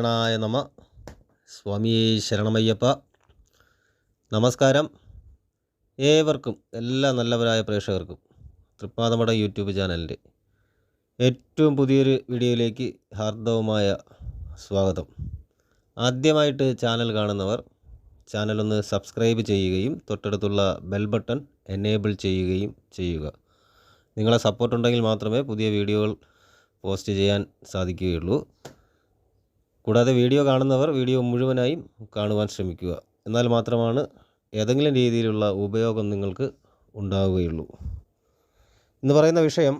നാരായണായ നമ. സ്വാമി ശരണമയ്യപ്പ. നമസ്കാരം. ഏവർക്കും എല്ലാ നല്ലവരായ പ്രേക്ഷകർക്കും തൃപ്പാദമട യൂട്യൂബ് ചാനലിന്റെ ഏറ്റവും പുതിയൊരു വീഡിയോയിലേക്ക് ഹാർദവമായ സ്വാഗതം. ആദ്യമായിട്ട് ചാനൽ കാണുന്നവർ ചാനലൊന്ന് സബ്സ്ക്രൈബ് ചെയ്യുകയും തൊട്ടടുത്തുള്ള ബെൽ ബട്ടൺ എനേബിൾ ചെയ്യുകയും ചെയ്യുക. നിങ്ങളെ സപ്പോർട്ടുണ്ടെങ്കിൽ മാത്രമേ പുതിയ വീഡിയോകൾ പോസ്റ്റ് ചെയ്യാൻ സാധിക്കുകയുള്ളൂ. കൂടാതെ വീഡിയോ കാണുന്നവർ വീഡിയോ മുഴുവനായും കാണുവാൻ ശ്രമിക്കുക. എന്നാൽ മാത്രമാണ് ഏതെങ്കിലും രീതിയിലുള്ള ഉപയോഗം നിങ്ങൾക്ക് ഉണ്ടാവുകയുള്ളൂ. എന്ന് പറയുന്ന വിഷയം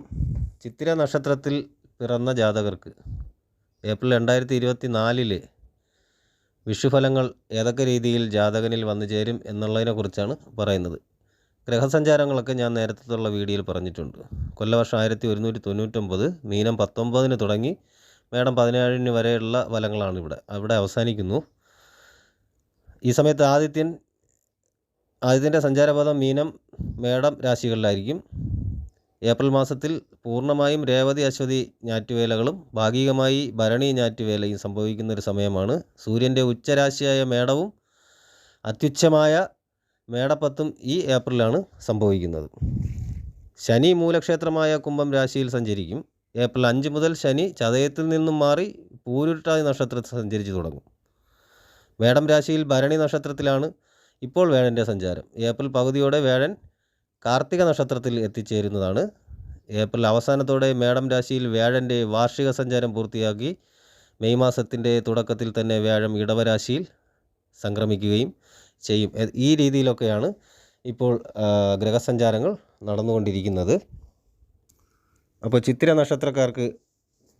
ചിത്തിര നക്ഷത്രത്തിൽ പിറന്ന ജാതകർക്ക്. ഏപ്രിൽ രണ്ടായിരത്തി ഇരുപത്തി നാലിൽ വിഷുഫലങ്ങൾ ഏതൊക്കെ രീതിയിൽ ജാതകനിൽ വന്നു ചേരും എന്നുള്ളതിനെക്കുറിച്ചാണ് പറയുന്നത്. ഗ്രഹസഞ്ചാരങ്ങളൊക്കെ ഞാൻ നേരത്തുള്ള വീഡിയോയിൽ പറഞ്ഞിട്ടുണ്ട്. കൊല്ലവർഷം ആയിരത്തി ഒരുന്നൂറ്റി തൊണ്ണൂറ്റൊമ്പത് മീനം പത്തൊമ്പതിന് തുടങ്ങി മേടം പതിനേഴിന് വരെയുള്ള ഫലങ്ങളാണ് ഇവിടെ. അവിടെ അവസാനിക്കുന്നു. ഈ സമയത്ത് ആദിത്യൻ ആദിത്യന്റെ സഞ്ചാരപഥം മീനം മേടം രാശികളിലായിരിക്കും. ഏപ്രിൽ മാസത്തിൽ പൂർണമായും രേവതി അശ്വതി ഞാറ്റുവേലകളും ഭാഗികമായി ഭരണി ഞാറ്റുവേലയും സംഭവിക്കുന്ന ഒരു സമയമാണ്. സൂര്യന്റെ ഉച്ചരാശിയായ മേടവും അത്യുച്ഛമായ മേടപ്പത്തും ഈ ഏപ്രിലാണ് സംഭവിക്കുന്നത്. ശനി മൂലക്ഷേത്രമായ കുംഭം രാശിയിൽ സഞ്ചരിക്കും. ഏപ്രിൽ അഞ്ച് മുതൽ ശനി ചതയത്തിൽ നിന്നും മാറി പൂരുട്ടാതി നക്ഷത്രത്തിൽ സഞ്ചരിച്ചു തുടങ്ങും. വേടം രാശിയിൽ ഭരണി നക്ഷത്രത്തിലാണ് ഇപ്പോൾ വേഴന്റെ സഞ്ചാരം. ഏപ്രിൽ പകുതിയോടെ വേഴൻ കാർത്തിക നക്ഷത്രത്തിൽ എത്തിച്ചേരുന്നതാണ്. ഏപ്രിൽ അവസാനത്തോടെ മേടം രാശിയിൽ വ്യാഴന്റെ വാർഷിക സഞ്ചാരം പൂർത്തിയാക്കി മെയ് മാസത്തിന്റെ തുടക്കത്തിൽ തന്നെ വ്യാഴം ഇടവരാശിയിൽ സംക്രമിക്കുകയും ചെയ്യും. ഈ രീതിയിലൊക്കെയാണ് ഇപ്പോൾ ഗ്രഹസഞ്ചാരങ്ങൾ നടന്നുകൊണ്ടിരിക്കുന്നത്. അപ്പോൾ ചിത്തിര നക്ഷത്രക്കാർക്ക്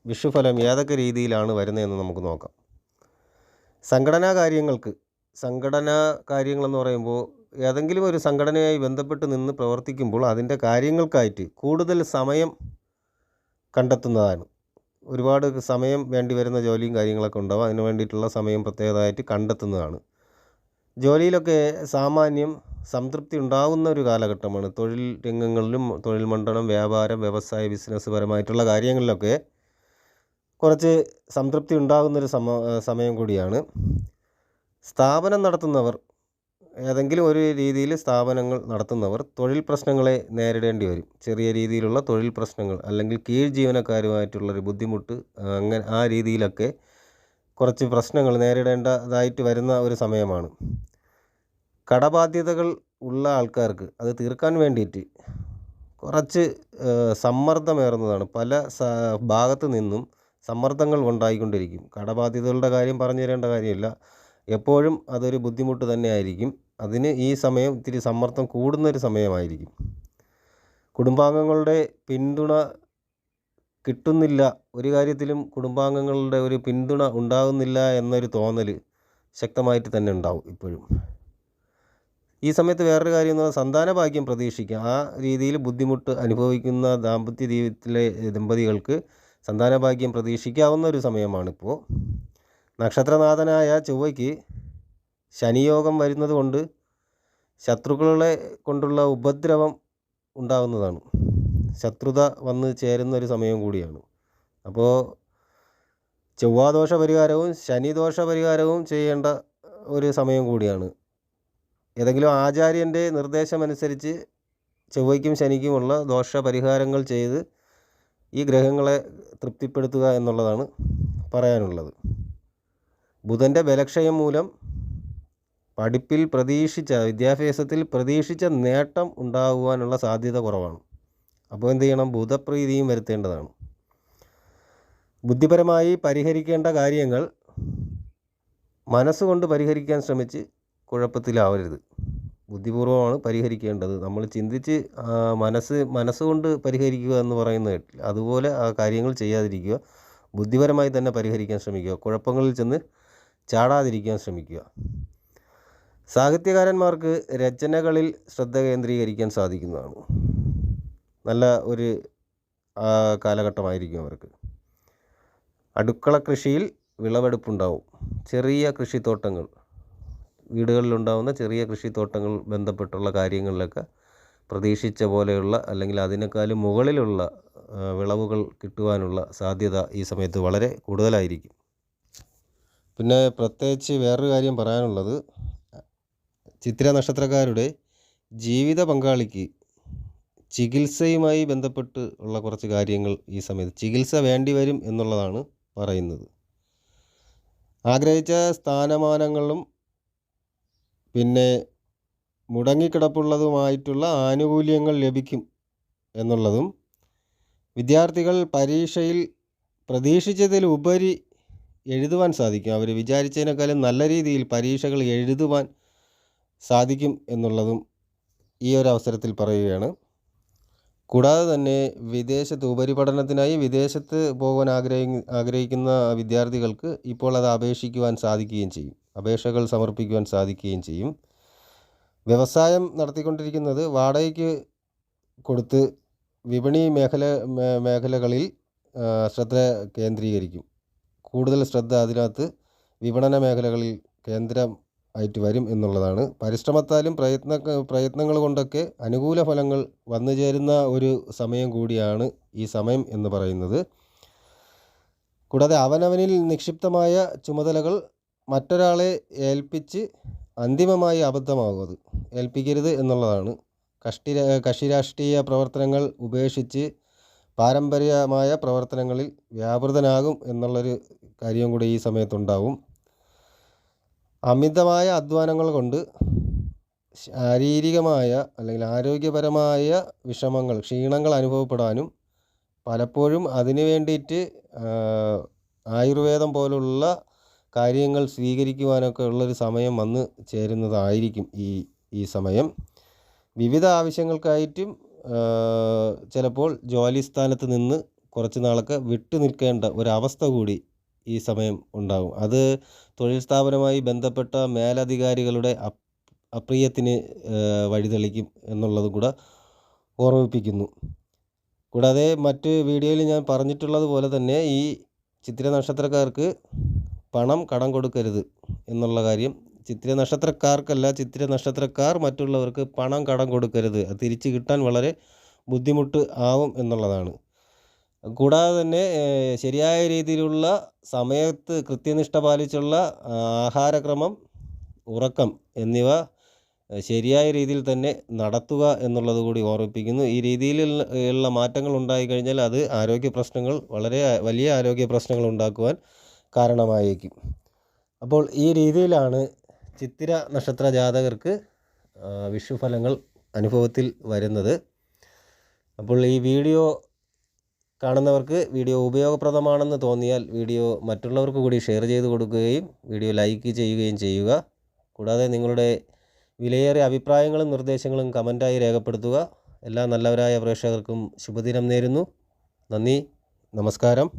വിഷുഫലം ഏതൊക്കെ രീതിയിലാണ് വരുന്നതെന്ന് നമുക്ക് നോക്കാം. സംഘടനാ കാര്യങ്ങൾക്ക് സംഘടനാ കാര്യങ്ങളെന്ന് പറയുമ്പോൾ ഏതെങ്കിലും ഒരു സംഘടനയായി ബന്ധപ്പെട്ട് നിന്ന് പ്രവർത്തിക്കുമ്പോൾ അതിന്റെ കാര്യങ്ങൾക്കായിട്ട് കൂടുതൽ സമയം കണ്ടെത്തുന്നതാണ്. ഒരുപാട് സമയം വേണ്ടി വരുന്ന ജോലിയും കാര്യങ്ങളൊക്കെ ഉണ്ടാവും. അതിന് വേണ്ടിയിട്ടുള്ള സമയം പ്രത്യേകമായിട്ട് കണ്ടെത്തുന്നതാണ്. ജോലിയിലൊക്കെ സാമാന്യം സംതൃപ്തി ഉണ്ടാകുന്ന ഒരു കാലഘട്ടമാണ്. തൊഴിൽ രംഗങ്ങളിലും തൊഴിൽ മണ്ഡലം വ്യാപാരം വ്യവസായ ബിസിനസ് പരമായിട്ടുള്ള കാര്യങ്ങളിലൊക്കെ കുറച്ച് സംതൃപ്തി ഉണ്ടാകുന്നൊരു സമ സമയം കൂടിയാണ്. സ്ഥാപനം നടത്തുന്നവർ ഏതെങ്കിലും ഒരു രീതിയിൽ സ്ഥാപനങ്ങൾ നടത്തുന്നവർ തൊഴിൽ പ്രശ്നങ്ങളെ നേരിടേണ്ടി വരും. ചെറിയ രീതിയിലുള്ള തൊഴിൽ പ്രശ്നങ്ങൾ അല്ലെങ്കിൽ കീഴ് ജീവനക്കാരുമായിട്ടുള്ളൊരു ബുദ്ധിമുട്ട് അങ്ങനെ ആ രീതിയിലൊക്കെ കുറച്ച് പ്രശ്നങ്ങൾ നേരിടേണ്ടതായിട്ട് വരുന്ന ഒരു സമയമാണ്. കടബാധ്യതകൾ ഉള്ള ആൾക്കാർക്ക് അത് തീർക്കാൻ വേണ്ടിയിട്ട് കുറച്ച് സമ്മർദ്ദമേറുന്നതാണ്. പല ഭാഗത്തു നിന്നും സമ്മർദ്ദങ്ങൾ ഉണ്ടായിക്കൊണ്ടിരിക്കും. കടബാധ്യതകളുടെ കാര്യം പറഞ്ഞു തരേണ്ട കാര്യമില്ല. എപ്പോഴും അതൊരു ബുദ്ധിമുട്ട് തന്നെയായിരിക്കും. അതിന് ഈ സമയം ഇത്തിരി സമ്മർദ്ദം കൂടുന്നൊരു സമയമായിരിക്കും. കുടുംബാംഗങ്ങളുടെ പിന്തുണ കിട്ടുന്നില്ല. ഒരു കാര്യത്തിലും കുടുംബാംഗങ്ങളുടെ ഒരു പിന്തുണ ഉണ്ടാകുന്നില്ല എന്നൊരു തോന്നൽ ശക്തമായിട്ട് തന്നെ ഉണ്ടാവും ഇപ്പോഴും. ഈ സമയത്ത് വേറൊരു കാര്യം എന്ന് പറഞ്ഞാൽ സന്താന ഭാഗ്യം പ്രതീക്ഷിക്കാം. ആ രീതിയിൽ ബുദ്ധിമുട്ട് അനുഭവിക്കുന്ന ദാമ്പത്യ ജീവിതത്തിലെ ദമ്പതികൾക്ക് സന്താന ഭാഗ്യം പ്രതീക്ഷിക്കാവുന്ന ഒരു സമയമാണിപ്പോൾ. നക്ഷത്രനാഥനായ ചൊവ്വയ്ക്ക് ശനിയോഗം വരുന്നത് കൊണ്ട് ശത്രുക്കളെ കൊണ്ടുള്ള ഉപദ്രവം ഉണ്ടാകുന്നതാണ് ശത്രുത വന്ന് ചേരുന്ന ഒരു സമയം കൂടിയാണ്. അപ്പോൾ ചൊവ്വാദോഷ പരിഹാരവും ശനിദോഷ പരിഹാരവും ചെയ്യേണ്ട ഒരു സമയം കൂടിയാണ്. ഏതെങ്കിലും ആചാര്യന്റെ നിർദ്ദേശമനുസരിച്ച് ചൊവ്വയ്ക്കും ശനിക്കുമുള്ള ദോഷ പരിഹാരങ്ങൾ ചെയ്ത് ഈ ഗ്രഹങ്ങളെ തൃപ്തിപ്പെടുത്തുക എന്നുള്ളതാണ് പറയാനുള്ളത്. ബുധന്റെ ബലക്ഷയം മൂലം പഠിപ്പിൽ പ്രതീക്ഷിച്ച വിദ്യാഭ്യാസത്തിൽ പ്രതീക്ഷിച്ച നേട്ടം ഉണ്ടാകുവാനുള്ള സാധ്യത കുറവാണ്. അപ്പോൾ എന്ത് ചെയ്യണം? ബുധപ്രീതിയും വരുത്തേണ്ടതാണ്. ബുദ്ധിപരമായി പരിഹരിക്കേണ്ട കാര്യങ്ങൾ മനസ്സുകൊണ്ട് പരിഹരിക്കാൻ ശ്രമിച്ച് കുഴപ്പത്തിലാവരുത്. ബുദ്ധിപൂർവമാണ് പരിഹരിക്കേണ്ടത്. നമ്മൾ ചിന്തിച്ച് മനസ്സ് മനസ്സുകൊണ്ട് പരിഹരിക്കുക എന്ന് പറയുന്നത് കേട്ടില്ല. അതുപോലെ ആ കാര്യങ്ങൾ ചെയ്യാതിരിക്കുക. ബുദ്ധിപരമായി തന്നെ പരിഹരിക്കാൻ ശ്രമിക്കുക. കുഴപ്പങ്ങളിൽ ചെന്ന് ചാടാതിരിക്കാൻ ശ്രമിക്കുക. സാഹിത്യകാരന്മാർക്ക് രചനകളിൽ ശ്രദ്ധ കേന്ദ്രീകരിക്കാൻ സാധിക്കുന്നതാണ്. നല്ല ഒരു കാലഘട്ടമായിരിക്കും അവർക്ക്. അടുക്കള കൃഷിയിൽ വിളവെടുപ്പുണ്ടാവും. ചെറിയ കൃഷിത്തോട്ടങ്ങൾ വീടുകളിലുണ്ടാവുന്ന ചെറിയ കൃഷിത്തോട്ടങ്ങൾ ബന്ധപ്പെട്ടുള്ള കാര്യങ്ങളിലൊക്കെ പ്രതീക്ഷിച്ച പോലെയുള്ള അല്ലെങ്കിൽ അതിനേക്കാളും മുകളിലുള്ള വിളവുകൾ കിട്ടുവാനുള്ള സാധ്യത ഈ സമയത്ത് വളരെ കൂടുതലായിരിക്കും. പിന്നെ പ്രത്യേകിച്ച് വേറൊരു കാര്യം പറയാനുള്ളത് ചിത്ര നക്ഷത്രക്കാരുടെ ജീവിത പങ്കാളിക്ക് ചികിത്സയുമായി ബന്ധപ്പെട്ട് ഉള്ള കുറച്ച് കാര്യങ്ങൾ ഈ സമയത്ത്. ചികിത്സ വേണ്ടി വരും എന്നുള്ളതാണ് പറയുന്നത്. ആഗ്രഹിച്ച സ്ഥാനമാനങ്ങളും പിന്നെ മുടങ്ങിക്കിടപ്പുള്ളതുമായിട്ടുള്ള ആനുകൂല്യങ്ങൾ ലഭിക്കും എന്നുള്ളതും വിദ്യാർത്ഥികൾ പരീക്ഷയിൽ പ്രതീക്ഷിച്ചതിലുപരി എഴുതുവാൻ സാധിക്കും. അവർ വിചാരിച്ചതിനേക്കാളും നല്ല രീതിയിൽ പരീക്ഷകൾ എഴുതുവാൻ സാധിക്കും എന്നുള്ളതും ഈ ഒരു അവസരത്തിൽ പറയുകയാണ്. കൂടാതെ തന്നെ വിദേശത്ത് ഉപരിപഠനത്തിനായി വിദേശത്ത് പോകാൻ ആഗ്രഹി ആഗ്രഹിക്കുന്ന വിദ്യാർത്ഥികൾക്ക് ഇപ്പോൾ അത് അപേക്ഷിക്കുവാൻ സാധിക്കുകയും ചെയ്യും. അപേക്ഷകൾ സമർപ്പിക്കുവാൻ സാധിക്കുകയും ചെയ്യും. വ്യവസായം നടത്തിക്കൊണ്ടിരിക്കുന്നത് വാടകയ്ക്ക് കൊടുത്ത് വിപണി മേഖല മേഖലകളിൽ ശ്രദ്ധ കേന്ദ്രീകരിക്കും. കൂടുതൽ ശ്രദ്ധ അതിനകത്ത് വിപണന മേഖലകളിൽ കേന്ദ്രം ആയിട്ട് വരും എന്നുള്ളതാണ്. പരിശ്രമത്താലും പ്രയത്ന പ്രയത്നങ്ങൾ കൊണ്ടൊക്കെ അനുകൂല ഫലങ്ങൾ വന്നു ചേരുന്ന ഒരു സമയം കൂടിയാണ് ഈ സമയം എന്ന് പറയുന്നത്. കൂടാതെ അവനവനിൽ നിക്ഷിപ്തമായ ചുമതലകൾ മറ്റൊരാളെ ഏൽപ്പിച്ച് അന്തിമമായി അബദ്ധമാകും അത് ഏൽപ്പിക്കരുത് എന്നുള്ളതാണ്. കഷ്ടി കക്ഷിരാഷ്ട്രീയ പ്രവർത്തനങ്ങൾ ഉപേക്ഷിച്ച് പാരമ്പര്യമായ പ്രവർത്തനങ്ങളിൽ വ്യാപൃതനാകും എന്നുള്ളൊരു കാര്യം കൂടി ഈ സമയത്തുണ്ടാവും. അമിതമായ അധ്വാനങ്ങൾ കൊണ്ട് ശാരീരികമായ അല്ലെങ്കിൽ ആരോഗ്യപരമായ വിഷമങ്ങൾ ക്ഷീണങ്ങൾ അനുഭവപ്പെടാനും പലപ്പോഴും അതിന് വേണ്ടിയിട്ട് ആയുർവേദം പോലുള്ള കാര്യങ്ങൾ സ്വീകരിക്കുവാനൊക്കെ ഉള്ളൊരു സമയം വന്ന് ചേരുന്നതായിരിക്കും ഈ ഈ സമയം. വിവിധ ആവശ്യങ്ങൾക്കായിട്ടും ചിലപ്പോൾ ജോലി സ്ഥാനത്ത് നിന്ന് കുറച്ച് നാളൊക്കെ വിട്ടു നിൽക്കേണ്ട ഒരവസ്ഥ കൂടി ഈ സമയം ഉണ്ടാകും അത് തൊഴിൽ സ്ഥാപനവുമായി ബന്ധപ്പെട്ട മേലധികാരികളുടെ അപ്രിയത്തിന് വഴിതെളിക്കും എന്നുള്ളതും കൂടെ ഓർമ്മിപ്പിക്കുന്നു. കൂടാതെ മറ്റ് വീഡിയോയിൽ ഞാൻ പറഞ്ഞിട്ടുള്ളത് പോലെ തന്നെ ഈ ചിത്ര നക്ഷത്രക്കാർക്ക് പണം കടം കൊടുക്കരുത് എന്നുള്ള കാര്യം. ചിത്ര നക്ഷത്രക്കാർക്കല്ല ചിത്ര നക്ഷത്രക്കാർ മറ്റുള്ളവർക്ക് പണം കടം കൊടുക്കരുത്. തിരിച്ച് കിട്ടാൻ വളരെ ബുദ്ധിമുട്ട് ആവും എന്നുള്ളതാണ്. കൂടാതെ തന്നെ ശരിയായ രീതിയിലുള്ള സമയത്ത് കൃത്യനിഷ്ഠ പാലിച്ചുള്ള ആഹാരക്രമം ഉറക്കം എന്നിവ ശരിയായ രീതിയിൽ തന്നെ നടത്തുക എന്നുള്ളത് കൂടി ഓർമ്മിപ്പിക്കുന്നു. ഈ രീതിയിൽ ഉള്ള മാറ്റങ്ങൾ ഉണ്ടായിക്കഴിഞ്ഞാൽ അത് ആരോഗ്യ പ്രശ്നങ്ങൾ വളരെ വലിയ ആരോഗ്യ പ്രശ്നങ്ങൾ ഉണ്ടാക്കുവാൻ കാരണമായേക്കും. അപ്പോൾ ഈ രീതിയിലാണ് ചിത്തിര നക്ഷത്ര ജാതകർക്ക് വിഷുഫലങ്ങൾ അനുഭവത്തിൽ വരുന്നത്. അപ്പോൾ ഈ വീഡിയോ കാണുന്നവർക്ക് വീഡിയോ ഉപയോഗപ്രദമാണെന്ന് തോന്നിയാൽ വീഡിയോ മറ്റുള്ളവർക്ക് കൂടി ഷെയർ ചെയ്ത് കൊടുക്കുകയും വീഡിയോ ലൈക്ക് ചെയ്യുകയും ചെയ്യുക. കൂടാതെ നിങ്ങളുടെ വിലയേറിയ അഭിപ്രായങ്ങളും നിർദ്ദേശങ്ങളും കമന്റായി രേഖപ്പെടുത്തുക. എല്ലാ നല്ലവരായ പ്രേക്ഷകർക്കും ശുഭദിനം നേരുന്നു. നന്ദി. നമസ്കാരം.